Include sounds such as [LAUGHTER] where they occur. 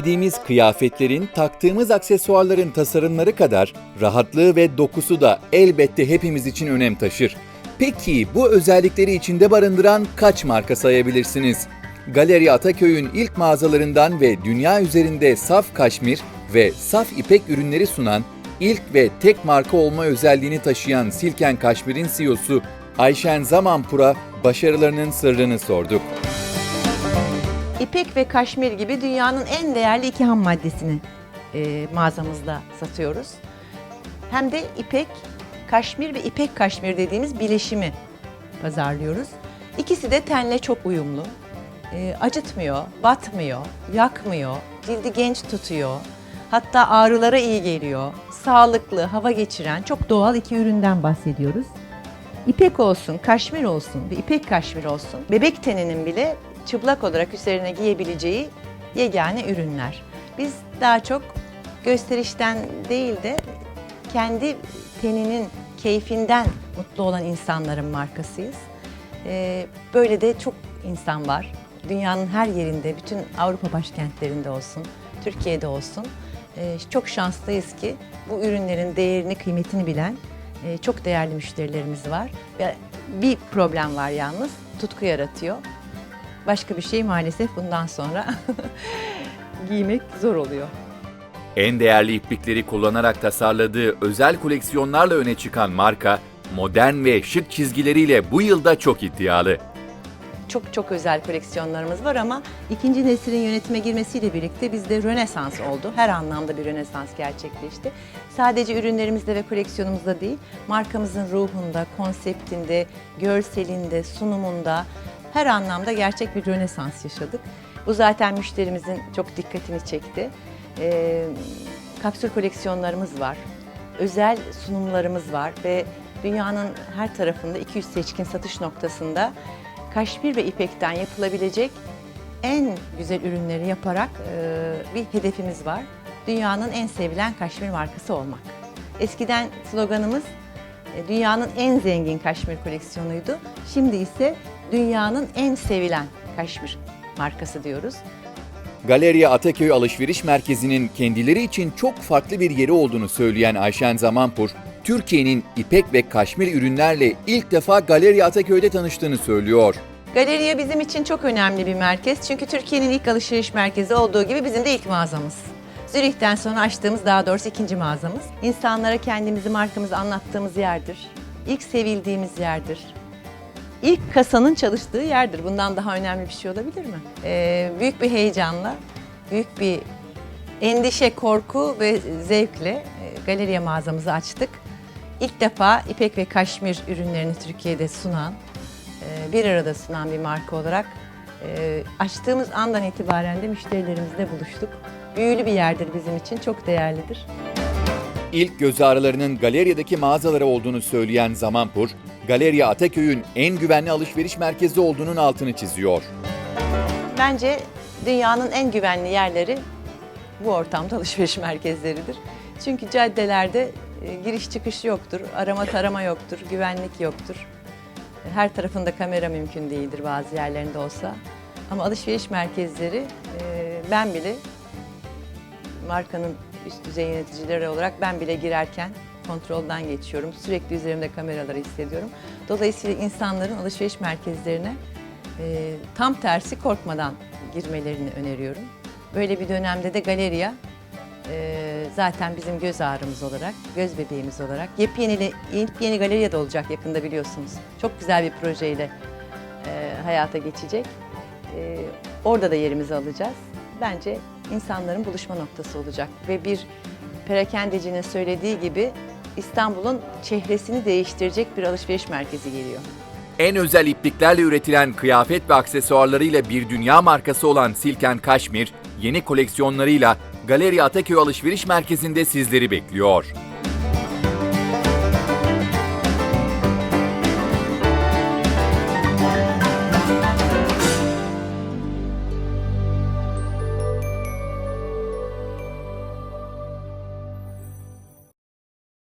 Giydiğimiz kıyafetlerin, taktığımız aksesuarların tasarımları kadar rahatlığı ve dokusu da elbette hepimiz için önem taşır. Peki bu özellikleri içinde barındıran kaç marka sayabilirsiniz? Galeri Ataköy'ün ilk mağazalarından ve dünya üzerinde saf kaşmir ve saf ipek ürünleri sunan ilk ve tek marka olma özelliğini taşıyan Silken Kaşmir'in CEO'su Ayşen Zamanpur'a başarılarının sırrını sorduk. İpek ve kaşmir gibi dünyanın en değerli iki ham maddesini e, mağazamızda satıyoruz. Hem de ipek, kaşmir ve ipek kaşmir dediğimiz bileşimi pazarlıyoruz. İkisi de tenle çok uyumlu. E, acıtmıyor, batmıyor, yakmıyor, cildi genç tutuyor. Hatta ağrılara iyi geliyor. Sağlıklı, hava geçiren çok doğal iki üründen bahsediyoruz. İpek olsun, kaşmir olsun ve ipek kaşmir olsun. Bebek teninin bile çıplak olarak üzerine giyebileceği yegane ürünler. Biz daha çok gösterişten değil de kendi teninin keyfinden mutlu olan insanların markasıyız. Ee, böyle de çok insan var. Dünyanın her yerinde, bütün Avrupa başkentlerinde olsun, Türkiye'de olsun. Ee, çok şanslıyız ki bu ürünlerin değerini, kıymetini bilen e, çok değerli müşterilerimiz var. Bir problem var yalnız, tutku yaratıyor. Başka bir şey maalesef bundan sonra [LAUGHS] giymek zor oluyor. En değerli iplikleri kullanarak tasarladığı özel koleksiyonlarla öne çıkan marka, modern ve şık çizgileriyle bu yılda çok iddialı. Çok çok özel koleksiyonlarımız var ama ikinci neslin yönetime girmesiyle birlikte bizde rönesans oldu. Her anlamda bir rönesans gerçekleşti. Sadece ürünlerimizde ve koleksiyonumuzda değil, markamızın ruhunda, konseptinde, görselinde, sunumunda her anlamda gerçek bir rönesans yaşadık. Bu zaten müşterimizin çok dikkatini çekti. Ee, kapsül koleksiyonlarımız var. Özel sunumlarımız var ve dünyanın her tarafında 200 seçkin satış noktasında kaşmir ve ipekten yapılabilecek en güzel ürünleri yaparak e, bir hedefimiz var. Dünyanın en sevilen kaşmir markası olmak. Eskiden sloganımız e, dünyanın en zengin kaşmir koleksiyonuydu. Şimdi ise dünyanın en sevilen kaşmir markası diyoruz. Galeriya Ataköy Alışveriş Merkezi'nin kendileri için çok farklı bir yeri olduğunu söyleyen Ayşen Zamanpur, Türkiye'nin ipek ve kaşmir ürünlerle ilk defa Galeriya Ataköy'de tanıştığını söylüyor. Galeriya bizim için çok önemli bir merkez. Çünkü Türkiye'nin ilk alışveriş merkezi olduğu gibi bizim de ilk mağazamız. Zürih'ten sonra açtığımız daha doğrusu ikinci mağazamız. İnsanlara kendimizi, markamızı anlattığımız yerdir. İlk sevildiğimiz yerdir. İlk kasanın çalıştığı yerdir. Bundan daha önemli bir şey olabilir mi? Ee, büyük bir heyecanla, büyük bir endişe, korku ve zevkle e, galeriya mağazamızı açtık. İlk defa ipek ve kaşmir ürünlerini Türkiye'de sunan, e, bir arada sunan bir marka olarak e, açtığımız andan itibaren de müşterilerimizle buluştuk. Büyülü bir yerdir bizim için, çok değerlidir. İlk göz ağrılarının galeriyadaki mağazaları olduğunu söyleyen Zamanpur, Galeriya Ataköy'ün en güvenli alışveriş merkezi olduğunun altını çiziyor. Bence dünyanın en güvenli yerleri bu ortamda alışveriş merkezleridir. Çünkü caddelerde e, giriş çıkış yoktur, arama tarama yoktur, güvenlik yoktur. Her tarafında kamera mümkün değildir bazı yerlerinde olsa. Ama alışveriş merkezleri e, ben bile markanın üst düzey yöneticileri olarak ben bile girerken kontrolden geçiyorum. Sürekli üzerimde kameraları hissediyorum. Dolayısıyla insanların alışveriş merkezlerine e, tam tersi korkmadan girmelerini öneriyorum. Böyle bir dönemde de galeriya e, zaten bizim göz ağrımız olarak, göz bebeğimiz olarak yepyeni, yepyeni galeriya da olacak yakında biliyorsunuz. Çok güzel bir projeyle e, hayata geçecek. E, orada da yerimizi alacağız. Bence insanların buluşma noktası olacak ve bir perakendecinin söylediği gibi İstanbul'un çehresini değiştirecek bir alışveriş merkezi geliyor. En özel ipliklerle üretilen kıyafet ve aksesuarlarıyla bir dünya markası olan Silken Kaşmir, yeni koleksiyonlarıyla Galeriya Ataköy Alışveriş Merkezi'nde sizleri bekliyor.